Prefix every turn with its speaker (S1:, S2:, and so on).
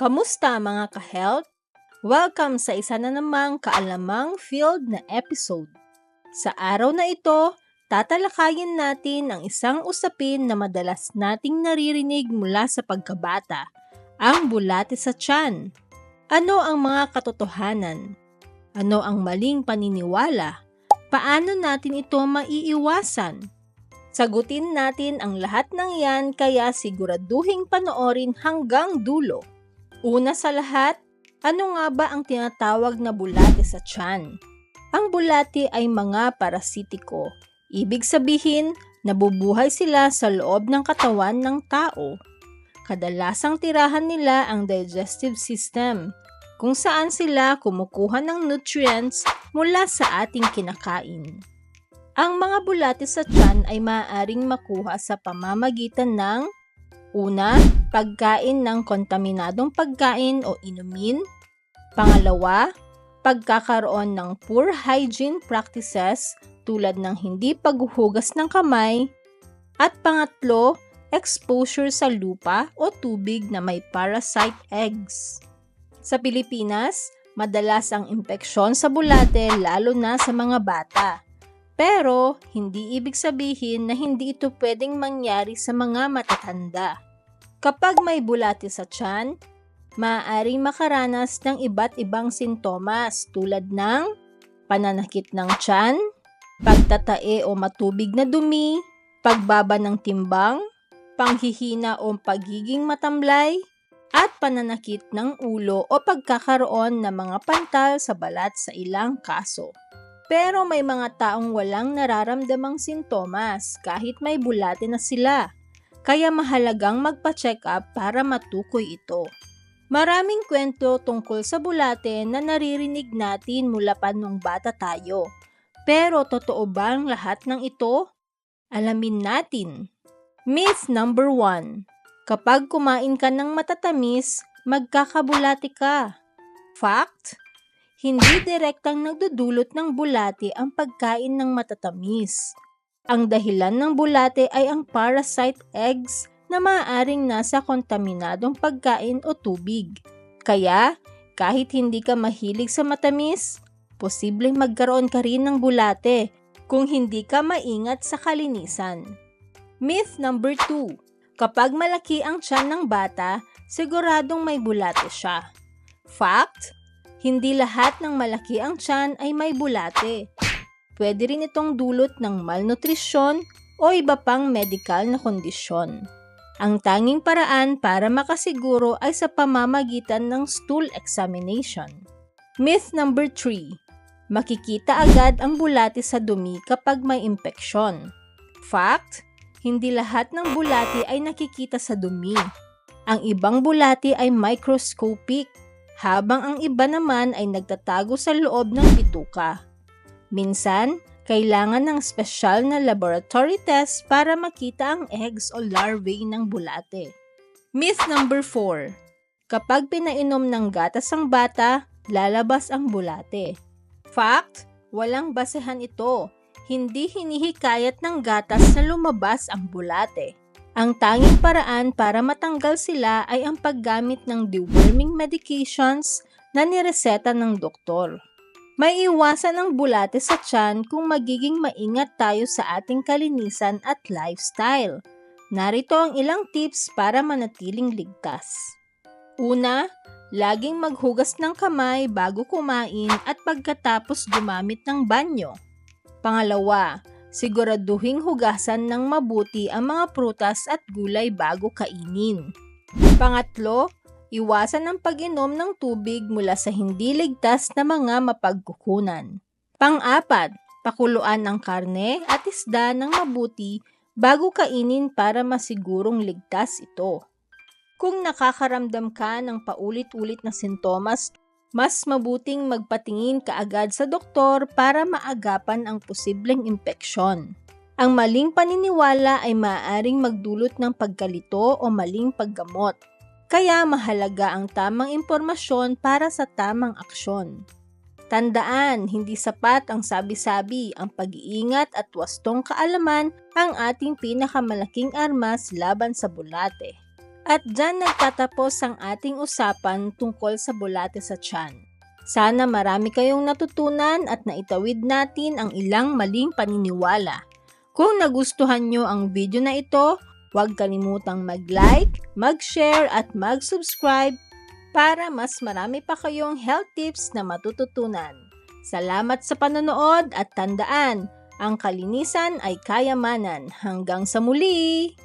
S1: Kamusta mga ka-health? Welcome sa isa na namang kaalamang field na episode. Sa araw na ito, tatalakayin natin ang isang usapin na madalas nating naririnig mula sa pagkabata, ang bulate sa tiyan. Ano ang mga katotohanan? Ano ang maling paniniwala? Paano natin ito maiiwasan? Sagutin natin ang lahat ng yan kaya siguraduhing panoorin hanggang dulo. Una sa lahat, ano nga ba ang tinatawag na bulate sa tiyan? Ang bulate ay mga parasitiko. Ibig sabihin, nabubuhay sila sa loob ng katawan ng tao. Kadalasang tirahan nila ang digestive system, kung saan sila kumukuha ng nutrients mula sa ating kinakain. Ang mga bulate sa tiyan ay maaaring makuha sa pamamagitan ng Una, pagkain ng kontaminadong pagkain o inumin. Pangalawa, pagkakaroon ng poor hygiene practices tulad ng hindi paghuhugas ng kamay. At pangatlo, exposure sa lupa o tubig na may parasite eggs. Sa Pilipinas, madalas ang impeksyon sa bulate lalo na sa mga bata. Pero, hindi ibig sabihin na hindi ito pwedeng mangyari sa mga matatanda. Kapag may bulate sa tiyan, maaaring makaranas ng iba't ibang sintomas tulad ng pananakit ng tiyan, pagtatae o matubig na dumi, pagbaba ng timbang, panghihina o pagiging matamlay, at pananakit ng ulo o pagkakaroon ng mga pantal sa balat sa ilang kaso. Pero may mga taong walang nararamdamang sintomas kahit may bulate na sila. Kaya mahalagang magpa-check up para matukoy ito. Maraming kwento tungkol sa bulate na naririnig natin mula pa nung bata tayo. Pero totoo ba ang lahat ng ito? Alamin natin. Myth number 1. Kapag kumain ka ng matatamis, magkakabulati ka. Fact? Hindi direktang nagdudulot ng bulate ang pagkain ng matatamis. Ang dahilan ng bulate ay ang parasite eggs na maaaring nasa kontaminadong pagkain o tubig. Kaya, kahit hindi ka mahilig sa matamis, posibleng magkaroon ka rin ng bulate kung hindi ka maingat sa kalinisan. Myth number 2. Kapag malaki ang tiyan ng bata, siguradong may bulate siya. Fact? Hindi lahat ng malaki ang tiyan ay may bulate. Pwede rin itong dulot ng malnutrisyon o iba pang medical na kondisyon. Ang tanging paraan para makasiguro ay sa pamamagitan ng stool examination. Myth number 3. Makikita agad ang bulate sa dumi kapag may impeksyon. Fact, hindi lahat ng bulate ay nakikita sa dumi. Ang ibang bulate ay microscopic habang ang iba naman ay nagtatago sa loob ng bituka. Minsan, kailangan ng special na laboratory test para makita ang eggs o larvae ng bulate. Myth number 4. Kapag pinainom ng gatas ang bata, lalabas ang bulate. Fact, walang basehan ito. Hindi hinihikayat ng gatas na lumabas ang bulate. Ang tanging paraan para matanggal sila ay ang paggamit ng deworming medications na nireseta ng doktor. May iwasan ang bulate sa tiyan kung magiging maingat tayo sa ating kalinisan at lifestyle. Narito ang ilang tips para manatiling ligtas. Una, laging maghugas ng kamay bago kumain at pagkatapos gumamit ng banyo. Pangalawa, Siguraduhing hugasan ng mabuti ang mga prutas at gulay bago kainin. Pangatlo, iwasan ang pag-inom ng tubig mula sa hindi ligtas na mga mapagkukunan. Pang-apat, pakuluan ng karne at isda ng mabuti bago kainin para masigurong ligtas ito. Kung nakakaramdam ka ng paulit-ulit na sintomas mas mabuting magpatingin kaagad sa doktor para maagapan ang posibleng impeksyon. Ang maling paniniwala ay maaaring magdulot ng pagkalito o maling paggamot. Kaya mahalaga ang tamang impormasyon para sa tamang aksyon. Tandaan, hindi sapat ang sabi-sabi, ang pag-iingat at wastong kaalaman ang ating pinakamalaking armas laban sa bulate. At dyan nagtatapos ang ating usapan tungkol sa bulate sa tiyan. Sana marami kayong natutunan at naitawid natin ang ilang maling paniniwala. Kung nagustuhan nyo ang video na ito, huwag kalimutang mag-like, mag-share at mag-subscribe para mas marami pa kayong health tips na matututunan. Salamat sa panonood at tandaan, ang kalinisan ay kayamanan. Hanggang sa muli!